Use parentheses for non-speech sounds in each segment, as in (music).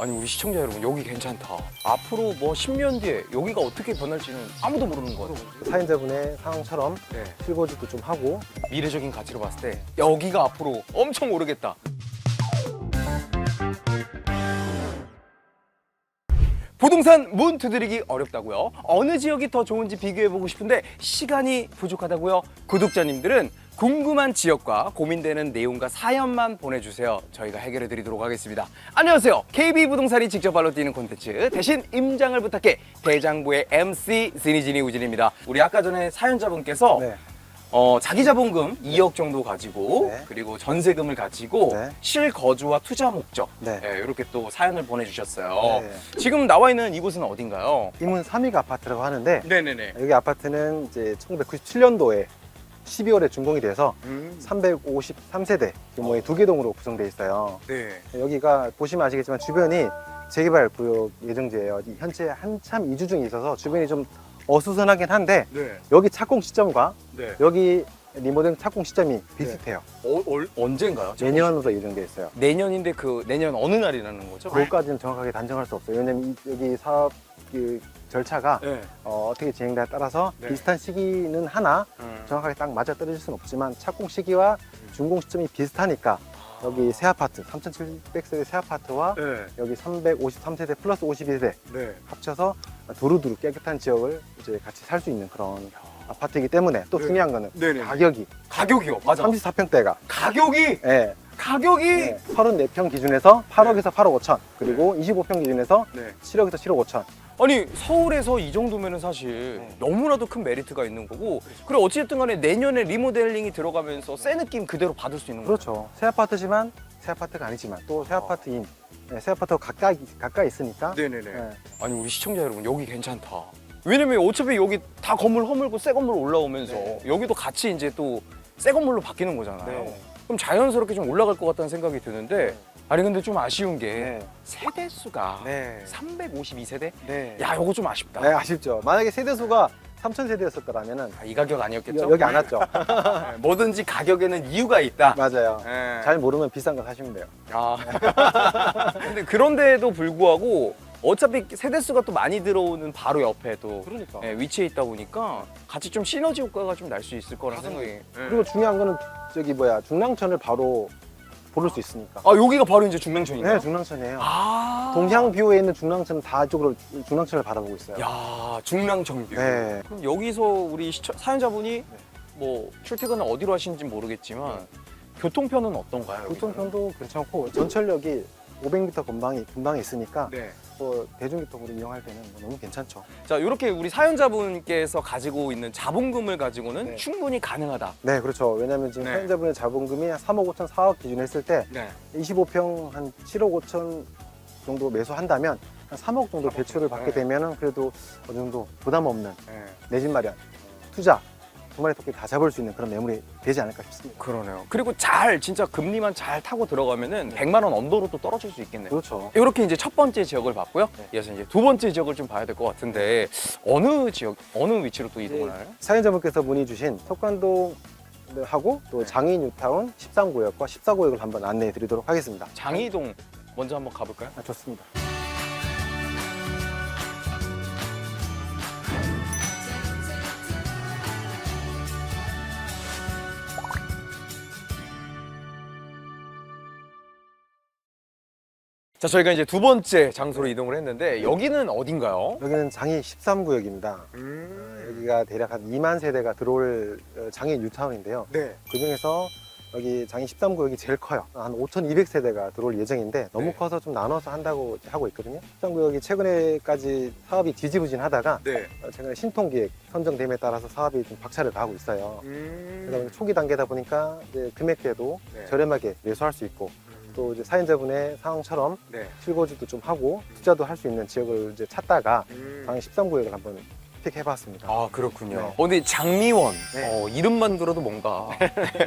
아니 우리 시청자 여러분 여기 괜찮다. 앞으로 뭐 10년 뒤에 여기가 어떻게 변할지는 아무도 모르는 거 같아요. 사연자분의 상황처럼 네. 실거주도 좀 하고 미래적인 가치로 봤을 때 여기가 앞으로 엄청 오르겠다. 부동산 문 두드리기 어렵다고요? 어느 지역이 더 좋은지 비교해보고 싶은데 시간이 부족하다고요? 구독자님들은 궁금한 지역과 고민되는 내용과 사연만 보내주세요. 저희가 해결해 드리도록 하겠습니다. 안녕하세요. KB부동산이 직접 발로 뛰는 콘텐츠 대신 임장을 부탁해 대장부의 MC 지니지니 우진입니다. 우리 아까 전에 사연자분께서 네. 어, 자기 자본금 2억 정도 가지고 네. 그리고 전세금을 가지고 네. 실거주와 투자 목적 네. 예, 이렇게 또 사연을 보내주셨어요. 네. 지금 나와 있는 이곳은 어딘가요? 이문 3위가 아파트라고 하는데 네네네. 여기 아파트는 이제 1997년도에 12월에 준공이 돼서 음. 353세대 규모의 두 개 동으로 구성되어 있어요. 네. 여기가 보시면 아시겠지만 주변이 재개발 구역 예정지예요. 현재 한참 이주 중에 있어서 주변이 좀 어수선하긴 한데 네. 여기 착공 시점과 네. 여기 리모델링 착공 시점이 비슷해요. 어, 얼- 언젠가요? 내년으로 예정돼 있어요. 내년인데 그 내년 어느 날이라는 거죠? 그것까지는 정확하게 단정할 수 없어요. 왜냐면 이- 여기 사업 그 절차가 네. 어, 떻게 진행되에 따라서 네. 비슷한 시기는 하나 음. 정확하게 딱 맞아 떨어질 수는 없지만 착공 시기와 준공 시점이 비슷하니까 여기 새 아파트 3,700세대 새 아파트와 네. 여기 353세대 플러스 52세대 네. 합쳐서 두루두루 깨끗한 지역을 이제 같이 살 수 있는 그런 아파트이기 때문에 또 네. 중요한 거는 네네. 가격이 가격이요. 맞아. 34평대가 가격이 예, 가격이 네, 34평 기준에서 8억에서 8억 5천 그리고 25평 기준에서 네. 7억에서 7억 5천 아니 서울에서 이 정도면은 사실 네. 너무나도 큰 메리트가 있는 거고 그리고 어찌됐든 간에 내년에 리모델링이 들어가면서 새 느낌 그대로 받을 수 있는 거죠. 그렇죠 새 아파트지만 새 아파트가 아니지만 또 새 아파트인 네, 새 아파트가 가까이 가까이 있으니까 네네네. 네. 아니 우리 시청자 여러분 여기 괜찮다. 왜냐면 어차피 여기 다 건물 허물고 새 건물 올라오면서 네. 여기도 같이 이제 또 새 건물로 바뀌는 거잖아요. 네. 그럼 자연스럽게 좀 올라갈 것 같다는 생각이 드는데 아니 근데 좀 아쉬운 게 네. 세대 수가 네. 352세대? 네. 야 이거 좀 아쉽다. 네, 아쉽죠. 만약에 세대 수가 3천 세대였을 거라면은 아, 이 가격 아니었겠죠? 여- 여기 안 왔죠. (laughs) 네, 뭐든지 가격에는 이유가 있다. 맞아요. 네. 잘 모르면 비싼 거 사시면 돼요. 아. (laughs) 근데 그런데도 불구하고 어차피 세대수가 또 많이 들어오는 바로 옆에 또 그러니까. 예, 위치해 있다 보니까 같이 좀 시너지 효과가 좀 날 수 있을 거라 생각이. 그리고 중요한 거는 저기 뭐야 중랑천을 바로 보를 수 있으니까. 아 여기가 바로 이제 중랑천인가요? 네, 중랑천이에요. 아. 동향 뷰에 있는 중랑천은 다 이쪽으로 중랑천을 바라보고 있어요. 야 중랑천뷰. 네. 그럼 여기서 우리 시청, 사연자분이 뭐 출퇴근을 어디로 하시는지 모르겠지만 교통편은 어떤가요? 교통편도 괜찮고 전철역이 500m 근방이 근방에 있으니까 네. 뭐 대중교통으로 이용할 때는 뭐 너무 괜찮죠. 자 이렇게 우리 사연자분께서 가지고 있는 자본금을 가지고는 네. 충분히 가능하다. 네, 그렇죠. 왜냐하면 지금 네. 사연자분의 자본금이 한 3억 5천, 4억 기준 했을 때 네. 25평 한 7억 5천 정도 매수한다면 한 3억 정도 3억 대출을. 받게 네. 되면 은 그래도 어느 정도 부담 없는 네. 내집 마련, 투자 두 마리 토끼 다 잡을 수 있는 그런 매물이 되지 않을까 싶습니다. 그러네요. 그리고 잘 진짜 금리만 잘 타고 들어가면은 100만 원 언더로 또 떨어질 수 있겠네요. 그렇죠. 이렇게 이제 첫 번째 지역을 봤고요. 네. 이어서 이제 두 번째 지역을 좀 봐야 될 것 같은데 어느 지역 어느 위치로 또 이동을 하나요? 사연자분께서 문의 주신 석관동 하고 또 네. 장이 뉴타운 13구역과 14구역을 한번 안내해 드리도록 하겠습니다. 장이동 먼저 한번 가볼까요? 아, 좋습니다. 자 저희가 이제 두 번째 장소로 이동을 했는데 여기는 어딘가요? 여기는 장이 13구역입니다. 여기가 대략 한 2만 세대가 들어올 어, 장애 뉴타운인데요. 네. 그 중에서 여기 장이 13구역이 제일 커요. 한 5,200세대가 들어올 예정인데 너무 네. 커서 좀 나눠서 한다고 하고 있거든요. 13구역이 최근에까지 사업이 뒤지부진하다가 네. 어, 최근에 신통기획 선정됨에 따라서 사업이 좀 박차를 가하고 있어요. 음. 보니 초기 단계다 보니까 이제 금액대도 네. 저렴하게 매수할 수 있고 또 이제 사연자분의 상황처럼 네. 실거주도 좀 하고 투자도 할 수 있는 지역을 이제 찾다가 음. 장애 13구역을 한번 픽해봤습니다. 아 그렇군요. 네. 어, 근데 장미원 네. 어, 이름만 들어도 뭔가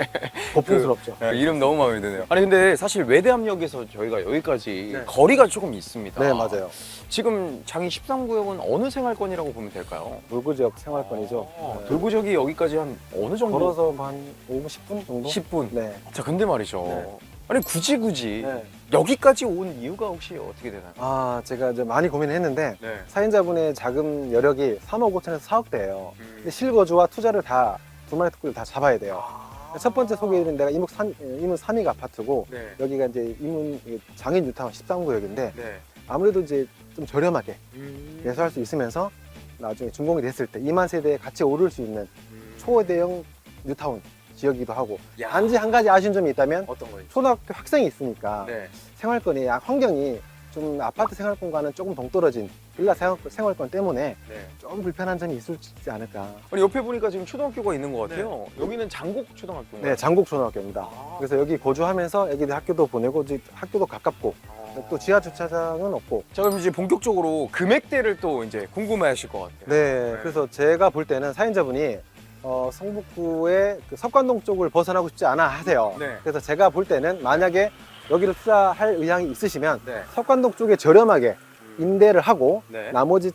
(laughs) 고풍스럽죠. 네, 이름 너무 마음에 드네요. 아니 근데 사실 외대암역에서 저희가 여기까지 네. 거리가 조금 있습니다. 네, 맞아요. 지금 장이 13구역은 어느 생활권이라고 보면 될까요? 돌구 지역 생활권이죠. 아, 네. 돌구역이 여기까지 한 어느 정도? 걸어서 한 5분, 10분 정도? 10분. 네. 자 근데 말이죠. 네. 아니 굳이 굳이 네. 여기까지 온 이유가 혹시 어떻게 되나요? 아, 제가 이제 많이 고민을 했는데 네. 사연자분의 자금 여력이 3억 5천에서 4억대예요. 음. 근데 실거주와 투자를 다 두 마리 토끼를 다 잡아야 돼요. 아. 첫 번째 소개해드린 데가 이문 3, 이문 3위 아파트고 네. 여기가 이제 이문 장인 뉴타운 13구역인데 네. 아무래도 이제 좀 저렴하게 음. 매수할 수 있으면서 나중에 준공이 됐을 때 2만 세대에 같이 오를 수 있는 음. 초대형 뉴타운 지역이기도 하고 야. 단지 한 가지 아쉬운 점이 있다면 어떤 거예요? 초등학교 학생이 있으니까 네. 생활권이 약 환경이 좀 아파트 생활권과는 조금 동떨어진 빌라 생활- 생활권 때문에 네. 좀 불편한 점이 있을 수 있지 않을까. 아니 옆에 보니까 지금 초등학교가 있는 것 같아요. 여기는 장곡 초등학교인가요? 네, 장곡 초등학교입니다. 아. 그래서 여기 거주하면서 애기들 학교도 보내고 이제 학교도 가깝고 아. 또 지하 주차장은 없고. 자 그럼 이제 본격적으로 금액대를 또 이제 궁금해하실 것 같아요. 네, 네. 그래서 제가 볼 때는 사연자분이 어, 성북구의 그 석관동 쪽을 벗어나고 싶지 않아 하세요. 네. 그래서 제가 볼 때는 만약에 여기를 투자할 의향이 있으시면 네. 석관동 쪽에 저렴하게 임대를 하고 네. 나머지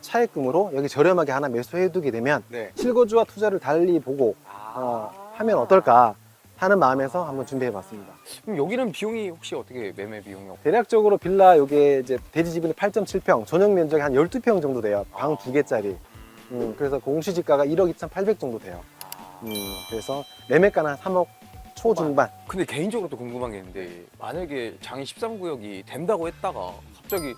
차액금으로 여기 저렴하게 하나 매수해두게 되면 네. 실거주와 투자를 달리 보고 어, 하면 어떨까 하는 마음에서 한번 준비해봤습니다. 그럼 여기는 비용이 혹시 어떻게 매매 비용이? 대략적으로 빌라 요게 이제 대지 지분이 8.7평, 전용 면적이 한 12평 정도 돼요. 방 아. 두 개짜리. 음, 그래서 공시지가가 1억 2,800 정도 돼요. 음, 그래서 매매가는 한 3억 초중반. 근데 개인적으로 또 궁금한 게 있는데 만약에 장인 13구역이 된다고 했다가 갑자기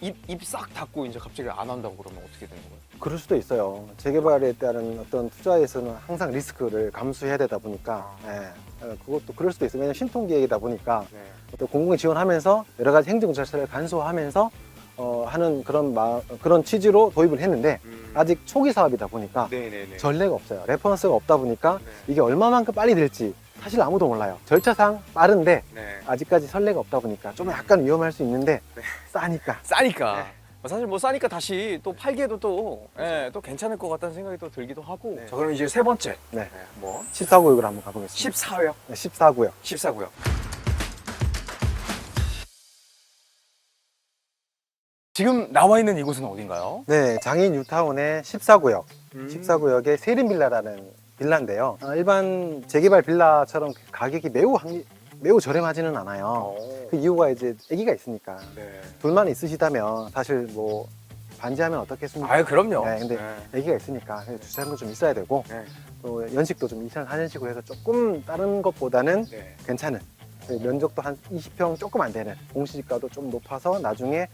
입 입 싹 닫고 이제 갑자기 안 한다고 그러면 어떻게 되는 거예요? 그럴 수도 있어요. 재개발에 따른 어떤 투자에서는 항상 리스크를 감수해야 되다 보니까, 예, 어, 그것도 그럴 수도 있어요. 왜냐면 신통기획이다 보니까 네. 어떤 공공이 지원하면서 여러 가지 행정 절차를 간소화하면서 어, 하는 그런 마, 그런 취지로 도입을 했는데 아직 초기 사업이다 보니까 음. 네네네. 전례가 없어요. 레퍼런스가 없다 보니까 네. 이게 얼마만큼 빨리 될지 사실 아무도 몰라요. 절차상 빠른데 네. 아직까지 선례가 없다 보니까 좀 약간 위험할 수 있는데 네. 싸니까. 싸니까. 네. 뭐 사실 뭐 싸니까 다시 또 팔기에도 또, 예, 또 괜찮을 것 같다는 생각이 또 들기도 하고. 네. 자, 그럼 이제 세 번째. 네. 뭐? 14구역으로 한번 가보겠습니다. 14요. 네, 14구역. 14구요. 지금 나와 있는 이곳은 어딘가요? 네, 장인 뉴타운의 14구역. 음. 14구역의 세린빌라라는 빌라인데요. 어, 일반 재개발 빌라처럼 가격이 매우 항- 매우 저렴하지는 않아요. 어. 그 이유가 이제 아기가 있으니까 네. 둘만 있으시다면 사실 뭐 반지하면 어떻겠습니까? 아유, 그럼요. 네, 근데 아기가 있으니까 주차장도 좀 있어야 되고 네. 또 연식도 좀 2004년식으로 해서 조금 다른 것보다는 네. 괜찮은 그 면적도 한 20평 조금 안 되는 공시지가도 좀 높아서 나중에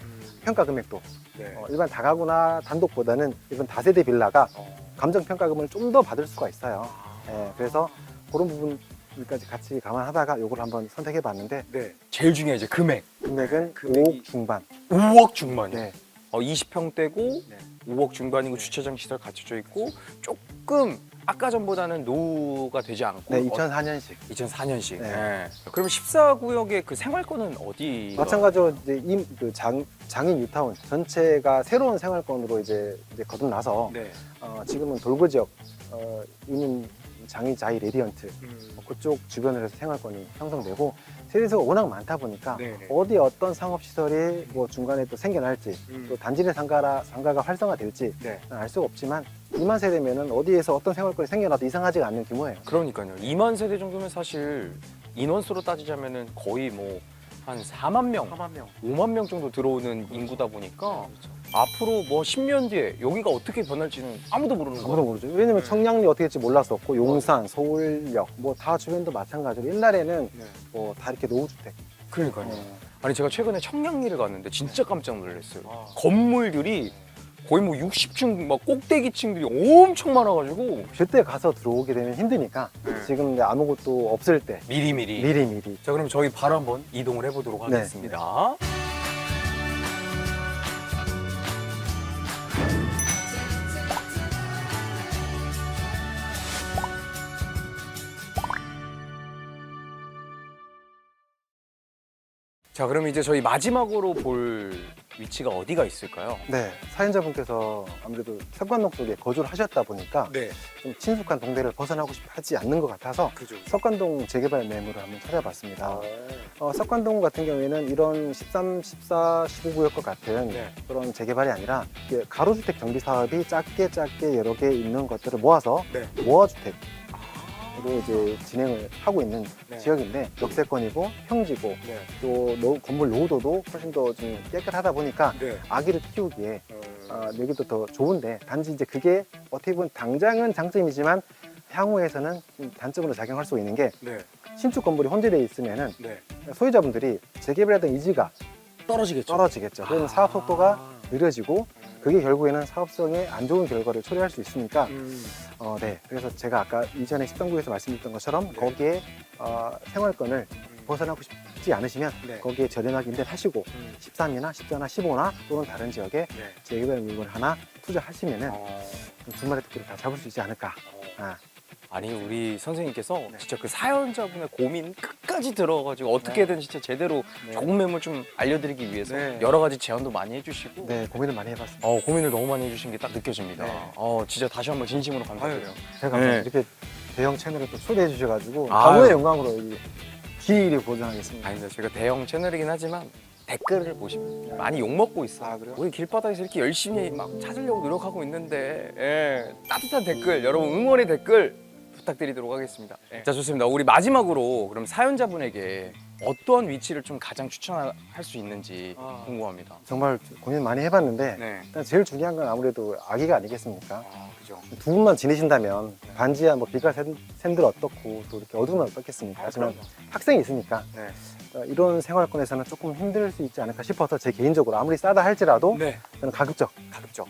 평가 금액도 네. 어, 일반 다가구나 단독보다는 일반 다세대 빌라가 어. 감정 평가금을 좀 더 받을 수가 있어요. 아. 예, 그래서 그런 부분까지 같이 감안하다가 이걸 한번 선택해 봤는데 네. 제일 중요한 이제 금액. 금액은 금액이- 5억 중반. 5억 중반이요. 네. 어, 20평대고 네. 5억 중반이고 주차장 시설 갖춰져 있고 조금 아까 전보다는 노후가 되지 않고 네, 2004년식. 2004년식. 네. 그러면 14구역의 그 생활권은 어디? 마찬가지로 이제 임, 그 장, 장인 뉴타운 전체가 새로운 생활권으로 이제, 이제 거듭나서 네. 어, 지금은 돌고 지역 어, 있는 장인 자이 레디언트 음. 어, 그쪽 주변으로 해서 생활권이 형성되고 세대수가 워낙 많다 보니까 네네. 어디 어떤 상업 시설이 뭐 중간에 또 생겨날지 음. 또 단지 내 상가라 상가가 활성화될지 네. 알 수가 없지만 2만 세대면은 어디에서 어떤 생활권이 생겨나도 이상하지가 않는 규모예요. 그러니까요. 2만 세대 정도면 사실 인원수로 따지자면은 거의 뭐 한 4만 명, 4만 명. 5만 명 정도 들어오는 인구다 보니까 앞으로 뭐 10년 뒤에 여기가 어떻게 변할지는 아무도 모르는 아무도 거예요. 모르죠. 왜냐면 네. 청량리 어떻게 될지 몰랐었고 용산, 서울역 뭐 다 주변도 마찬가지로 옛날에는 네. 뭐 다 이렇게 노후주택. 그러니까요. 어, 아니 제가 최근에 청량리를 갔는데 진짜 깜짝 놀랐어요. 아. 건물들이 거의 뭐 60층 막 꼭대기층들이 엄청 많아가지고 그때 가서 들어오게 되면 힘드니까 네. 지금 이제 아무것도 없을 때 미리미리. 미리 미리 자 그럼 저희 바로 한번 이동을 해보도록 네. 하겠습니다. 자 그럼 이제 저희 마지막으로 볼 위치가 어디가 있을까요? 네 사연자분께서 아무래도 석관동 쪽에 거주를 하셨다 보니까 네, 좀 친숙한 동네를 벗어나고 싶어 하지 않는 것 같아서 그죠. 석관동 재개발 매물을 한번 찾아봤습니다. 어, 석관동 같은 경우에는 이런 13, 14, 15구역과 같은 네. 그런 재개발이 아니라 이게 가로주택 정비 사업이 작게 작게 여러 개 있는 것들을 모아서 네. 모아주택 이제 진행을 하고 있는 네. 지역인데 역세권이고 평지고 네. 또 노- 건물 노후도도 훨씬 더 좀 깨끗하다 보니까 네. 아기를 키우기에 어, 여기도 더 좋은데 단지 이제 그게 어떻게 보면 당장은 장점이지만 향후에서는 좀 단점으로 작용할 수 있는 게 네. 신축 건물이 혼재되어 있으면은 네. 소유자분들이 재개발하던 의지가 떨어지겠죠. 떨어지겠죠. 그러면 사업 속도가 느려지고 그게 결국에는 사업성에 안 좋은 결과를 초래할 수 있으니까 음. 어, 네. 그래서 제가 아까 이전에 식당부에서 말씀드렸던 것처럼 네. 거기에 어, 생활권을 벗어나고 싶지 않으시면 네. 거기에 저렴하게 임대를 하시고 음. 13이나 14나 15나 또는 다른 지역에 네. 재개발 물건 하나 투자하시면은 어. 좀 주말에 토끼를 다 잡을 수 있지 않을까. 아, 아니 우리 선생님께서 네. 진짜 그 사연자분의 고민 끝까지 들어가지고 어떻게든 진짜 제대로 네. 좋은 매물 좀 알려드리기 위해서 네. 여러 가지 제안도 많이 해주시고 네, 고민을 많이 해봤습니다. 어, 고민을 너무 많이 해주신 게 딱 느껴집니다. 네. 어, 진짜 다시 한번 진심으로 감사드려요. 제가 네. 이렇게 대형 채널에 또 초대해 주셔가지고 아유. 가문의 영광으로 이 기일이 보존하겠습니다. 아닙니다. 저희가 대형 채널이긴 하지만 댓글을 보시면 많이 욕 먹고 있어. 아, 그래요? 우리 길바닥에서 이렇게 열심히 막 찾으려고 노력하고 있는데 예, 따뜻한 댓글, 여러분 응원의 댓글 부탁드리도록 하겠습니다. 예. 자 좋습니다. 우리 마지막으로 그럼 사연자분에게 어떤 위치를 좀 가장 추천할 수 있는지 아. 궁금합니다. 정말 고민 많이 해봤는데 네. 일단 제일 중요한 건 아무래도 아기가 아니겠습니까? 아, 그죠. 두 분만 지내신다면 반지하 뭐 비가 샌, 샌들 어떻고 또 이렇게 어두우면 어떻겠습니까? 하지만 학생이 있으니까 네. 어, 이런 생활권에서는 조금 힘들 수 있지 않을까 싶어서 제 개인적으로 아무리 싸다 할지라도 네. 저는 가급적 가급적.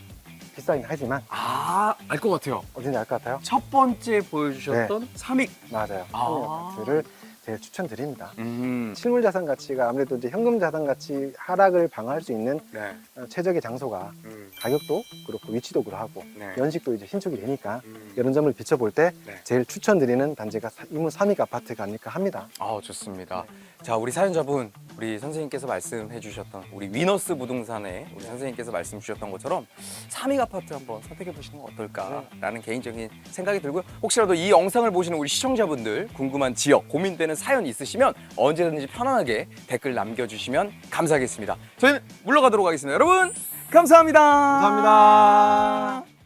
비싸긴 하지만 아, 알 것 같아요. 어딘지 알 것 같아요? 첫 번째 보여주셨던 삼익. 맞아요. 아. 삼성 아파트를 제일 추천드립니다. 음. 실물 자산 가치가 아무래도 이제 현금 자산 가치 하락을 방어할 수 있는 네. 어, 최적의 장소가 음. 가격도 그렇고 위치도 그러하고 네. 연식도 이제 신축이 되니까 음. 이런 점을 비춰볼 때 네. 제일 추천드리는 단지가 사- 이문 삼익 아파트가 아닐까 합니다. 아 좋습니다. 자 우리 사연자분 우리 선생님께서 말씀해 주셨던 우리 위너스 부동산에 우리 선생님께서 말씀 주셨던 것처럼 삼익 아파트 한번 선택해 보시는 건 어떨까라는 개인적인 생각이 들고요. 혹시라도 이 영상을 보시는 우리 시청자분들 궁금한 지역 고민되는 사연 있으시면 언제든지 편안하게 댓글 남겨주시면 감사하겠습니다. 저희는 물러가도록 하겠습니다. 여러분 감사합니다. 감사합니다.